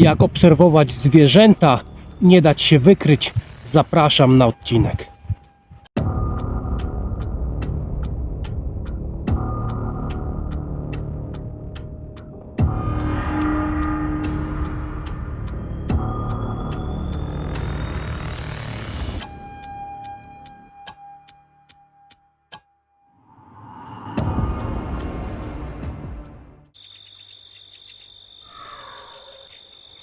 Jak obserwować zwierzęta, nie dać się wykryć, zapraszam na odcinek.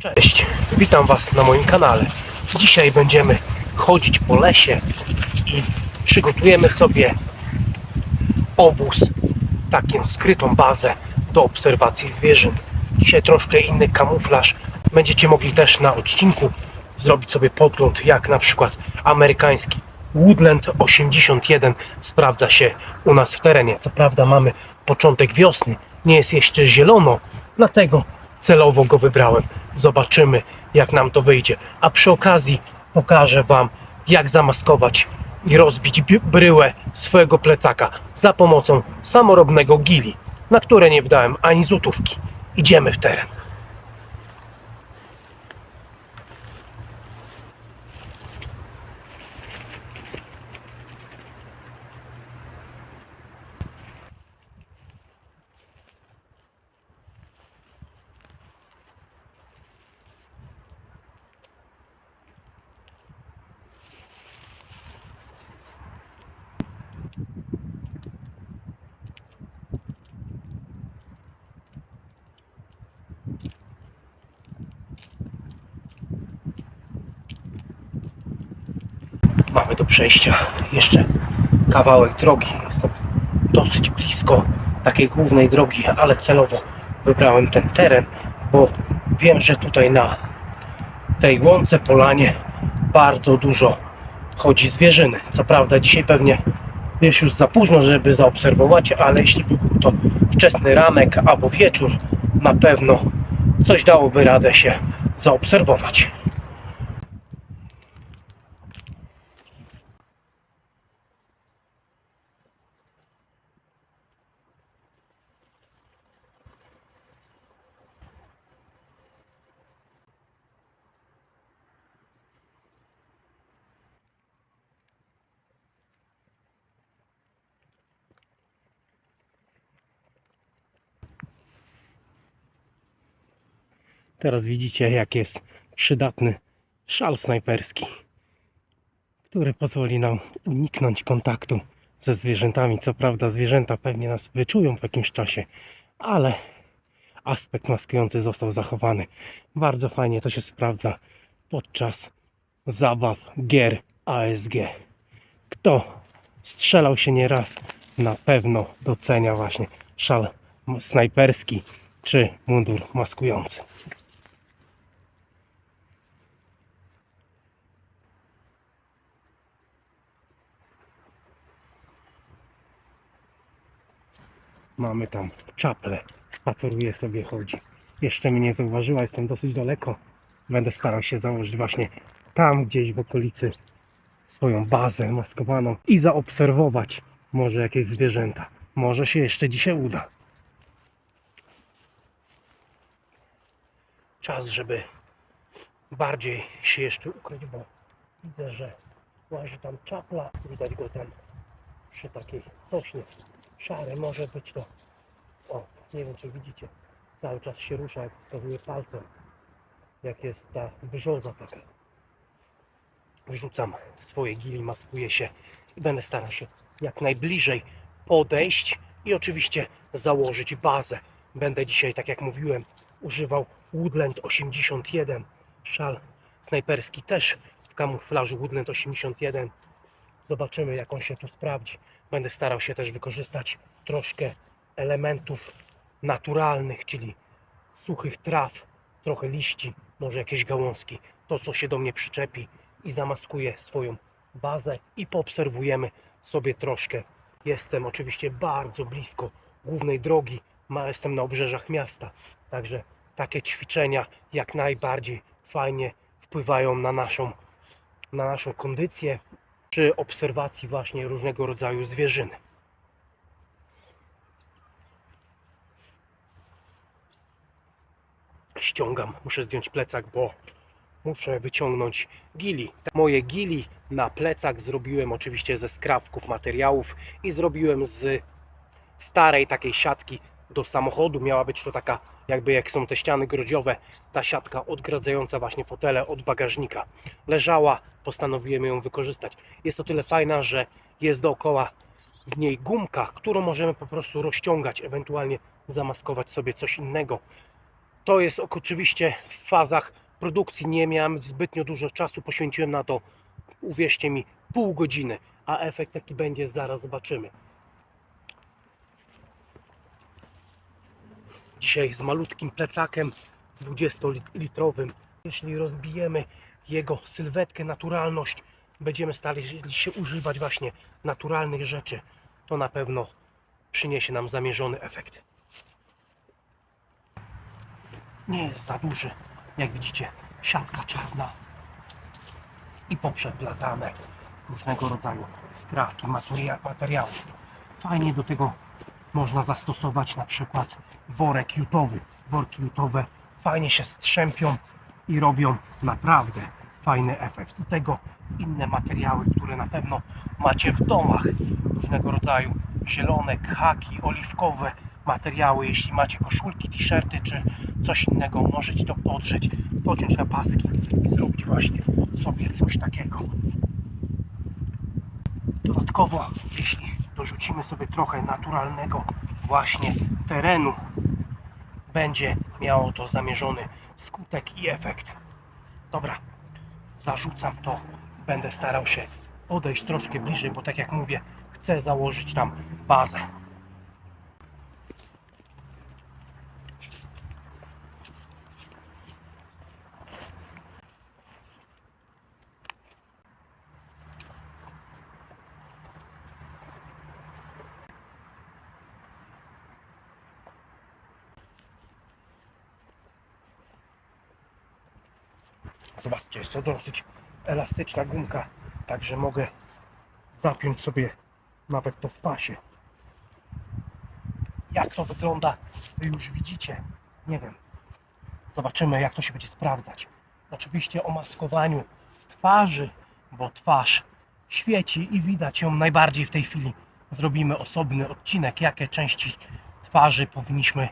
Cześć, witam Was na moim kanale. Dzisiaj będziemy chodzić po lesie i przygotujemy sobie obóz, taką skrytą bazę do obserwacji zwierząt. Dzisiaj troszkę inny kamuflaż. Będziecie mogli też na odcinku zrobić sobie podgląd, jak na przykład amerykański Woodland 81 sprawdza się u nas w terenie. Co prawda mamy początek wiosny, nie jest jeszcze zielono, dlatego celowo go wybrałem. Zobaczymy, jak nam to wyjdzie. A przy okazji pokażę Wam, jak zamaskować i rozbić bi- bryłę swojego plecaka za pomocą samorobnego gili, na które nie wdałem ani złotówki. Idziemy w teren. Mamy do przejścia jeszcze kawałek drogi. Jestem dosyć blisko takiej głównej drogi, ale celowo wybrałem ten teren, bo wiem, że tutaj na tej łące polanie bardzo dużo chodzi zwierzyny. Co prawda dzisiaj pewnie jest już za późno, żeby zaobserwować, ale jeśli by był to wczesny ranek albo wieczór, na pewno coś dałoby radę się zaobserwować. Teraz widzicie, jak jest przydatny szal snajperski, który pozwoli nam uniknąć kontaktu ze zwierzętami. Co prawda, zwierzęta pewnie nas wyczują w jakimś czasie, ale aspekt maskujący został zachowany. Bardzo fajnie to się sprawdza podczas zabaw gier ASG. Kto strzelał się nieraz, na pewno docenia właśnie szal snajperski czy mundur maskujący. Mamy tam czaple. Spaceruje sobie, chodzi. Jeszcze mnie nie zauważyła, jestem dosyć daleko. Będę starał się założyć właśnie tam gdzieś w okolicy swoją bazę maskowaną i zaobserwować może jakieś zwierzęta. Może się jeszcze dzisiaj uda. Czas, żeby bardziej się jeszcze ukryć, bo widzę, że łazi tam czapla. Widać go tam przy takiej sośnie. Szary może być to. O, nie wiem czy widzicie. Cały czas się rusza, jak wskazuje palcem. Jak jest ta brzoza taka. Wrzucam swoje gili, maskuję się i będę starał się jak najbliżej podejść i oczywiście założyć bazę. Będę dzisiaj, tak jak mówiłem, używał Woodland 81. Szal snajperski też w kamuflażu Woodland 81. Zobaczymy, jak on się tu sprawdzi. Będę starał się też wykorzystać troszkę elementów naturalnych, czyli suchych traw trochę liści, może jakieś gałązki, to co się do mnie przyczepi i zamaskuję swoją bazę i poobserwujemy sobie troszkę. Jestem oczywiście bardzo blisko głównej drogi, jestem na obrzeżach miasta, także takie ćwiczenia jak najbardziej fajnie wpływają na naszą, na naszą kondycję przy obserwacji właśnie różnego rodzaju zwierzyny. ściągam, muszę zdjąć plecak, bo muszę wyciągnąć gili. Moje gili na plecak zrobiłem oczywiście ze skrawków materiałów i zrobiłem z starej takiej siatki do samochodu. Miała być to taka, jakby jak są te ściany grodziowe, ta siatka odgradzająca właśnie fotele od bagażnika. Leżała, postanowiłem ją wykorzystać. Jest to tyle fajna, że jest dookoła w niej gumka, którą możemy po prostu rozciągać, ewentualnie zamaskować sobie coś innego. To jest oczywiście w fazach produkcji. Nie miałem zbytnio dużo czasu, poświęciłem na to, uwierzcie mi, pół godziny, a efekt jaki będzie, zaraz zobaczymy. Dzisiaj z malutkim plecakiem 20-litrowym. Jeśli rozbijemy jego sylwetkę, naturalność, będziemy starali się używać właśnie naturalnych rzeczy, to na pewno przyniesie nam zamierzony efekt. Nie jest za duży. Jak widzicie, siatka czarna i poprzeplatane różnego rodzaju skrawki materia- materiałów. Fajnie do tego można zastosować na przykład worek jutowy. Worki jutowe fajnie się strzępią i robią naprawdę fajny efekt. Do tego inne materiały, które na pewno macie w domach. Różnego rodzaju zielone, haki, oliwkowe materiały. Jeśli macie koszulki, t-shirty czy coś innego, możecie to podrzeć, pociąć na paski i zrobić właśnie sobie coś takiego. Dodatkowo, jeśli dorzucimy sobie trochę naturalnego właśnie terenu, będzie miało to zamierzony skutek i efekt. Dobra, zarzucam to. Będę starał się podejść troszkę bliżej, bo tak jak mówię, chcę założyć tam bazę. Zobaczcie, jest to dosyć elastyczna gumka, także mogę zapiąć sobie nawet to w pasie. Jak to wygląda, wy już widzicie. Nie wiem. Zobaczymy, jak to się będzie sprawdzać. Oczywiście o maskowaniu twarzy, bo twarz świeci i widać ją najbardziej w tej chwili. Zrobimy osobny odcinek, jakie części twarzy powinniśmy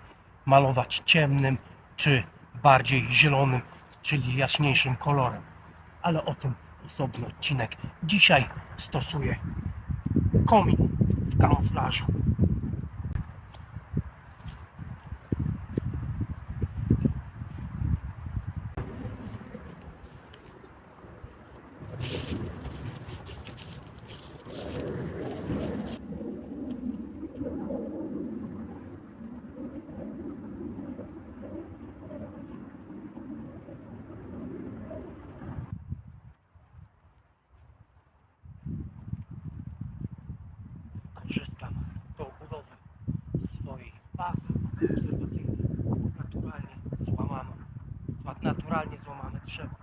malować ciemnym czy bardziej zielonym, czyli jaśniejszym kolorem. Ale o tym osobny odcinek. Dzisiaj stosuję komin w kamuflażu. korzystam do budowy swojej bazy obserwacyjnej naturalnie złamaną, naturalnie złamane drzewo.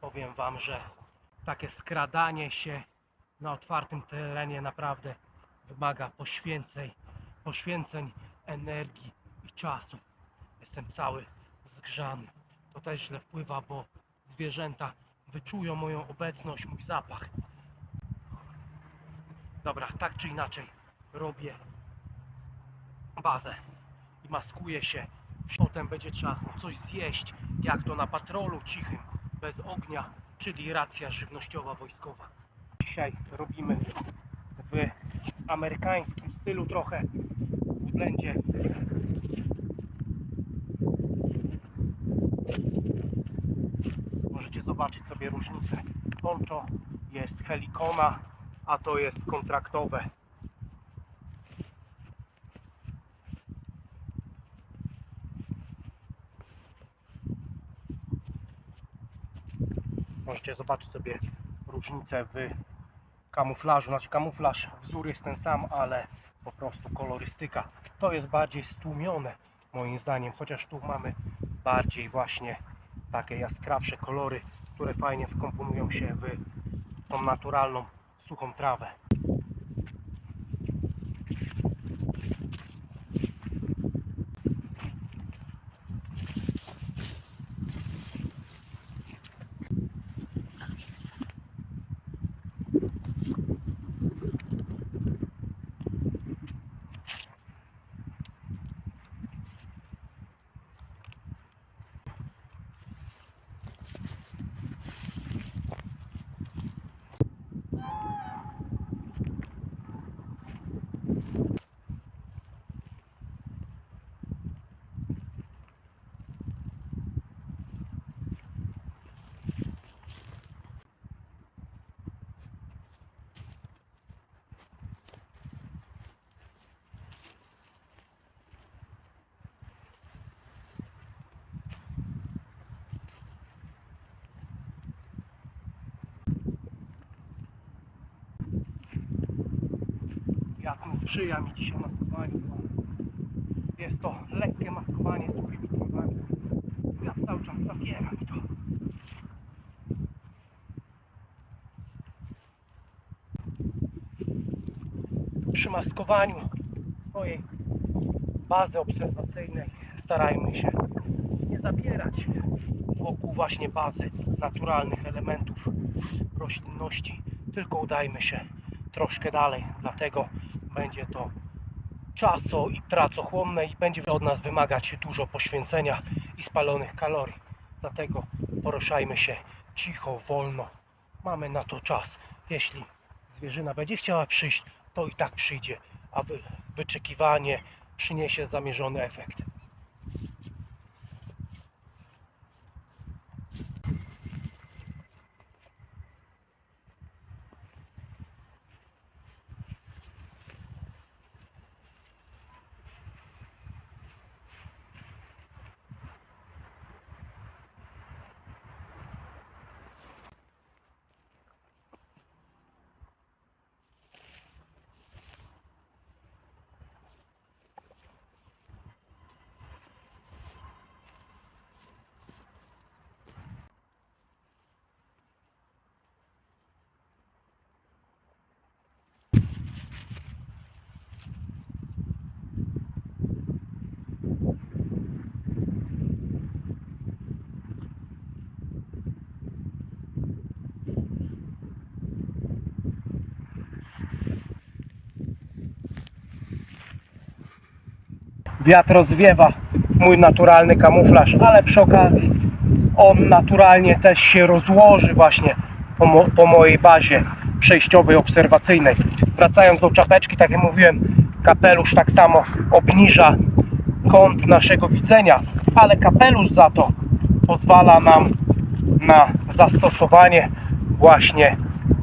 Powiem Wam, że takie skradanie się na otwartym terenie naprawdę wymaga poświęceń, poświęceń energii i czasu. Jestem cały zgrzany. To też źle wpływa, bo zwierzęta wyczują moją obecność, mój zapach. Dobra, tak czy inaczej robię bazę i maskuję się. Potem będzie trzeba coś zjeść, jak to na patrolu cichym, bez ognia, czyli racja żywnościowa wojskowa. Dzisiaj robimy w amerykańskim stylu trochę w Woodlandzie. Możecie zobaczyć sobie różnicę. Poncho jest helikona, a to jest kontraktowe. Możecie zobaczyć sobie różnicę w kamuflażu. Znaczy kamuflaż, wzór jest ten sam, ale po prostu kolorystyka. To jest bardziej stłumione moim zdaniem, chociaż tu mamy bardziej właśnie takie jaskrawsze kolory, które fajnie wkomponują się w tą naturalną, suchą trawę. Sprzyja mi dzisiaj maskowanie. bo Jest to lekkie maskowanie suchymi trawami. Ja cały czas zabieram to. Przy maskowaniu swojej bazy obserwacyjnej starajmy się nie zabierać wokół właśnie bazy naturalnych elementów roślinności, tylko udajmy się troszkę dalej. Dlatego będzie to czaso i pracochłonne i będzie od nas wymagać dużo poświęcenia i spalonych kalorii. Dlatego poruszajmy się cicho, wolno. Mamy na to czas. Jeśli zwierzyna będzie chciała przyjść, to i tak przyjdzie, a wy- wyczekiwanie przyniesie zamierzony efekt. Wiatr rozwiewa mój naturalny kamuflaż, ale przy okazji on naturalnie też się rozłoży właśnie po, mo po mojej bazie przejściowej, obserwacyjnej. Wracając do czapeczki, tak jak mówiłem, kapelusz tak samo obniża kąt naszego widzenia, ale kapelusz za to pozwala nam na zastosowanie właśnie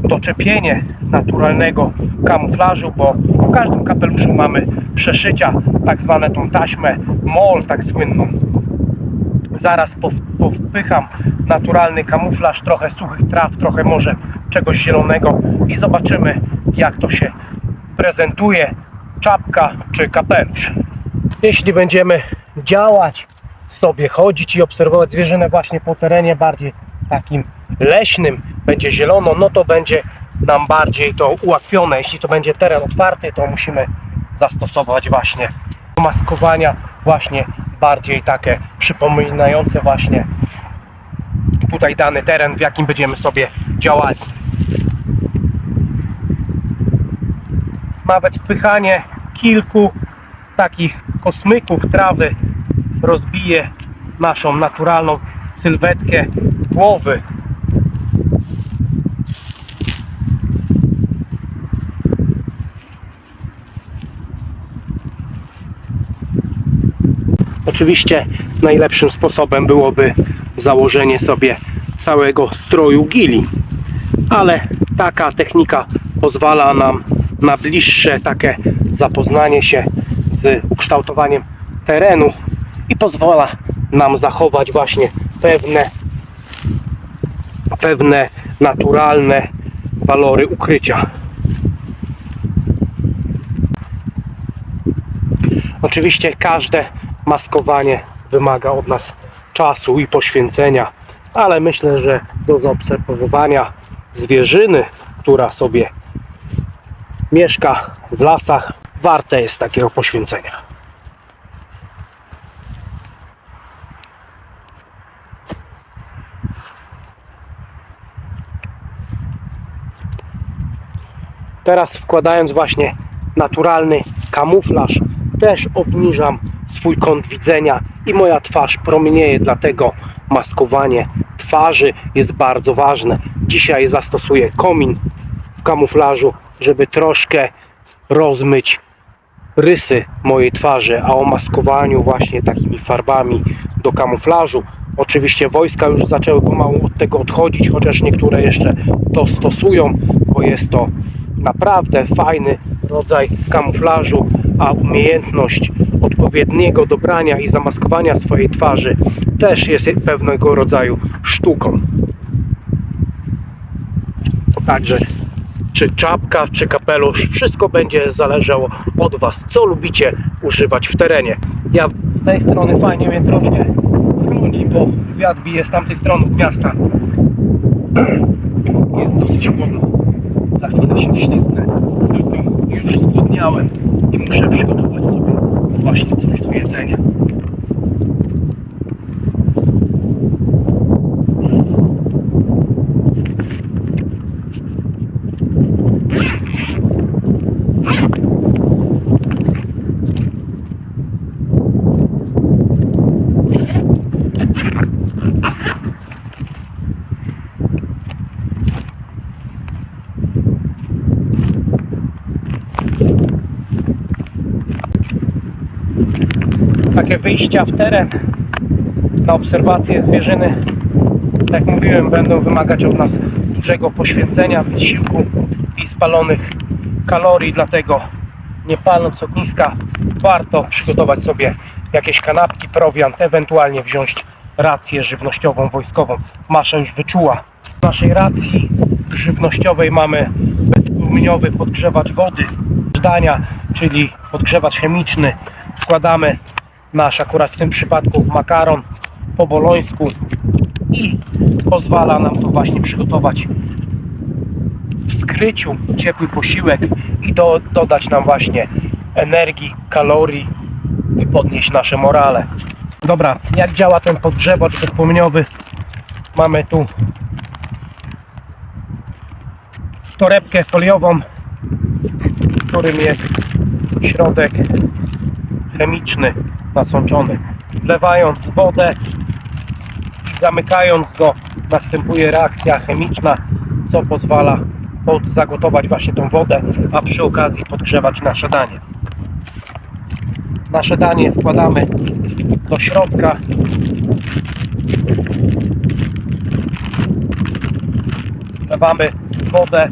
doczepienie naturalnego kamuflażu, bo w każdym kapeluszu mamy przeszycia, tak zwane tą taśmę MOL, tak słynną. Zaraz pow- powpycham naturalny kamuflaż, trochę suchych traw, trochę może czegoś zielonego i zobaczymy jak to się prezentuje, czapka czy kapelusz. Jeśli będziemy działać sobie, chodzić i obserwować zwierzynę właśnie po terenie bardziej takim leśnym, będzie zielono, no to będzie nam bardziej to ułatwione. Jeśli to będzie teren otwarty, to musimy zastosować właśnie maskowania właśnie bardziej takie przypominające właśnie tutaj dany teren, w jakim będziemy sobie działali. Nawet wpychanie kilku takich kosmyków trawy rozbije naszą naturalną sylwetkę głowy. Oczywiście najlepszym sposobem byłoby założenie sobie całego stroju gili, ale taka technika pozwala nam na bliższe takie zapoznanie się z ukształtowaniem terenu i pozwala nam zachować właśnie pewne pewne naturalne walory ukrycia. Oczywiście każde maskowanie wymaga od nas czasu i poświęcenia, ale myślę, że do zaobserwowania zwierzyny, która sobie mieszka w lasach, warte jest takiego poświęcenia. Teraz wkładając właśnie naturalny kamuflaż, też obniżam swój kąt widzenia i moja twarz promienieje, dlatego maskowanie twarzy jest bardzo ważne. Dzisiaj zastosuję komin w kamuflażu, żeby troszkę rozmyć rysy mojej twarzy, a o maskowaniu właśnie takimi farbami do kamuflażu. Oczywiście wojska już zaczęły pomału od tego odchodzić, chociaż niektóre jeszcze to stosują, bo jest to naprawdę fajny rodzaj kamuflażu, a umiejętność odpowiedniego dobrania i zamaskowania swojej twarzy też jest pewnego rodzaju sztuką. Także czy czapka, czy kapelusz, wszystko będzie zależało od Was, co lubicie używać w terenie. Ja z tej strony fajnie mnie troszkę chroni, bo wiatr bije z tamtej strony miasta. Jest dosyć chłodno. Za chwilę się wślizgnę, już zgłodniałem i muszę przygotować sobie właśnie coś do jedzenia. Takie wyjścia w teren na obserwację zwierzyny, tak jak mówiłem, będą wymagać od nas dużego poświęcenia, wysiłku i spalonych kalorii, dlatego nie paląc ogniska, warto przygotować sobie jakieś kanapki, prowiant, ewentualnie wziąć rację żywnościową, wojskową. Masza już wyczuła. W naszej racji żywnościowej mamy bezpłomieniowy podgrzewacz wody, czyli podgrzewacz chemiczny. Wkładamy nasz akurat w tym przypadku makaron po bolońsku i pozwala nam to właśnie przygotować w skryciu ciepły posiłek i do, dodać nam właśnie energii, kalorii i podnieść nasze morale. Dobra, jak działa ten podgrzewacz bezpłomieniowy? Mamy tu torebkę foliową, w którym jest środek chemiczny nasączony. Wlewając wodę i zamykając go, następuje reakcja chemiczna, co pozwala zagotować właśnie tą wodę, a przy okazji podgrzewać nasze danie. Nasze danie wkładamy do środka. Wlewamy wodę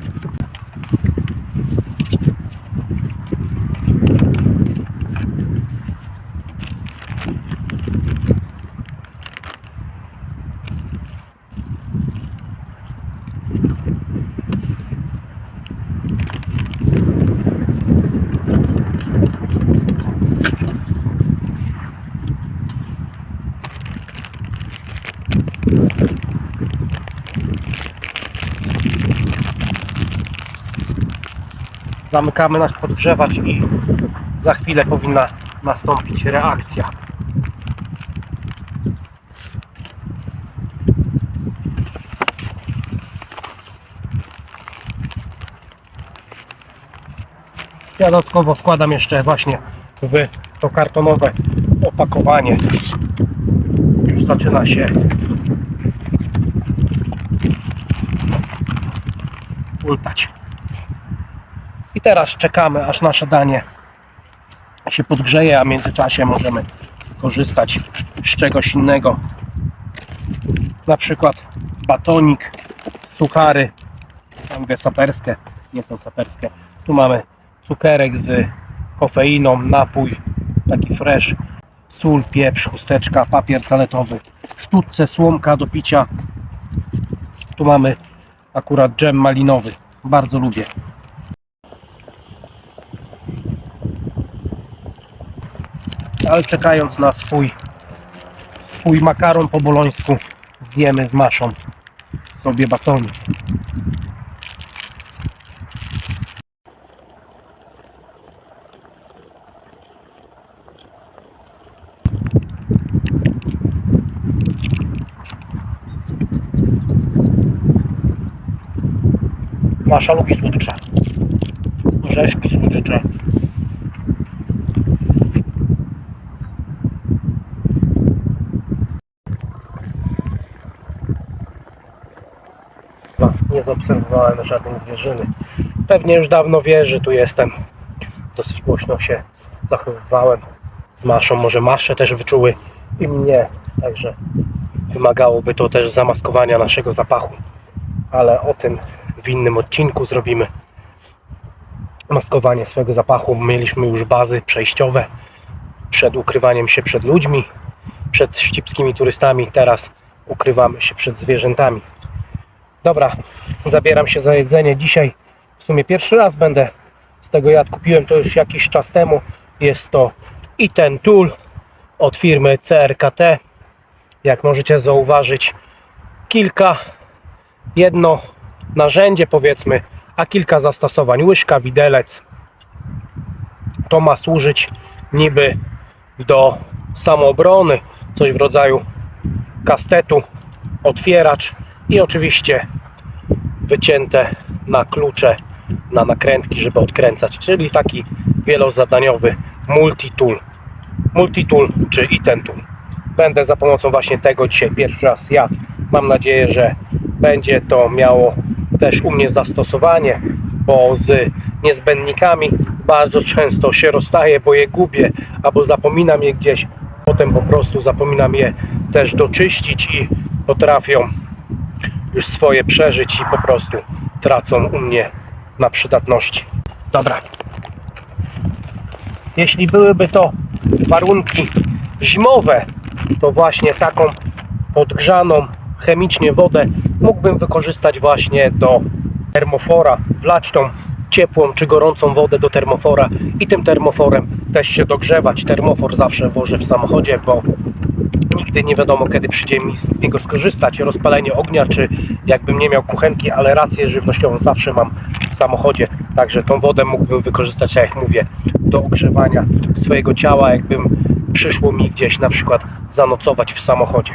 zamykamy nasz podgrzewacz i za chwilę powinna nastąpić reakcja. Ja dodatkowo wkładam jeszcze właśnie w to kartonowe opakowanie. Już zaczyna się ultać. Teraz czekamy, aż nasze danie się podgrzeje, a w międzyczasie możemy skorzystać z czegoś innego. Na przykład batonik, suchary, tam mówię saperskie, nie są saperskie. Tu mamy cukierek z kofeiną, napój taki fresh, sól, pieprz, chusteczka, papier toaletowy, sztuczce, słomka do picia, Tu mamy akurat dżem malinowy. Bardzo lubię. Ale czekając na swój swój makaron po bolońsku zjemy z maszą sobie batonik. Masza lubi słodycze. Orzeszki, słodycze. No, nie zaobserwowałem żadnej zwierzyny. Pewnie już dawno wie, że tu jestem. Dosyć głośno się zachowywałem z maszą. Może masze też wyczuły i mnie. Także wymagałoby to też zamaskowania naszego zapachu. Ale o tym w innym odcinku zrobimy. Maskowanie swojego zapachu. Mieliśmy już bazy przejściowe przed ukrywaniem się przed ludźmi, przed wścibskimi turystami. Teraz ukrywamy się przed zwierzętami. Dobra, zabieram się za jedzenie. Dzisiaj w sumie pierwszy raz będę z tego jadł. Kupiłem to już jakiś czas temu. Jest to i ten tool od firmy CRKT. Jak możecie zauważyć, kilka, jedno narzędzie powiedzmy, a kilka zastosowań. Łyżka, widelec. To ma służyć niby do samoobrony, coś w rodzaju kastetu, otwieracz i oczywiście wycięte na klucze, na nakrętki, żeby odkręcać, czyli taki wielozadaniowy multitool. Multitool czy i ten tool. Będę za pomocą właśnie tego dzisiaj pierwszy raz jadł. Mam nadzieję, że będzie to miało też u mnie zastosowanie, bo z niezbędnikami bardzo często się rozstaję, bo je gubię albo zapominam je gdzieś. Potem po prostu zapominam je też doczyścić i potrafią już swoje przeżyć i po prostu tracą u mnie na przydatności. Dobra. Jeśli byłyby to warunki zimowe, to właśnie taką podgrzaną chemicznie wodę mógłbym wykorzystać właśnie do termofora, wlać tą ciepłą czy gorącą wodę do termofora i tym termoforem też się dogrzewać. Termofor zawsze włożę w samochodzie, bo nigdy nie wiadomo kiedy przyjdzie mi z niego skorzystać, rozpalenie ognia, czy jakbym nie miał kuchenki, ale rację żywnościową zawsze mam w samochodzie, także tą wodę mógłbym wykorzystać, jak mówię, do ogrzewania swojego ciała, jakbym przyszło mi gdzieś na przykład zanocować w samochodzie.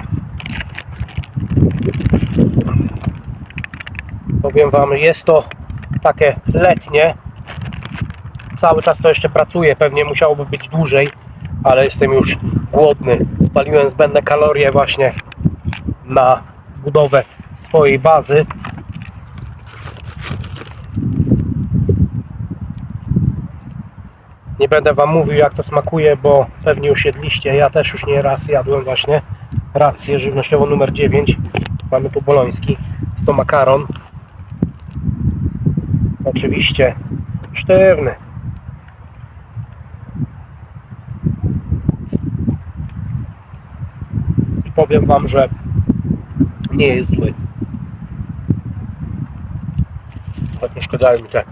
Powiem Wam, jest to takie letnie, cały czas to jeszcze pracuję, pewnie musiałoby być dłużej, ale jestem już głodny. Spaliłem zbędne kalorie właśnie na budowę swojej bazy. Nie będę Wam mówił jak to smakuje, bo pewnie już jedliście. Ja też już nie raz jadłem właśnie rację żywnościową numer 9. Mamy tu boloński. Jest to makaron. Oczywiście sztywny. Powiem Wam, że nie jest zły. Ale troszkę dają mi te.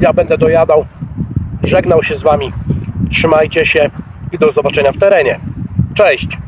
Ja będę dojadał, żegnał się z Wami. Trzymajcie się i do zobaczenia w terenie. Cześć!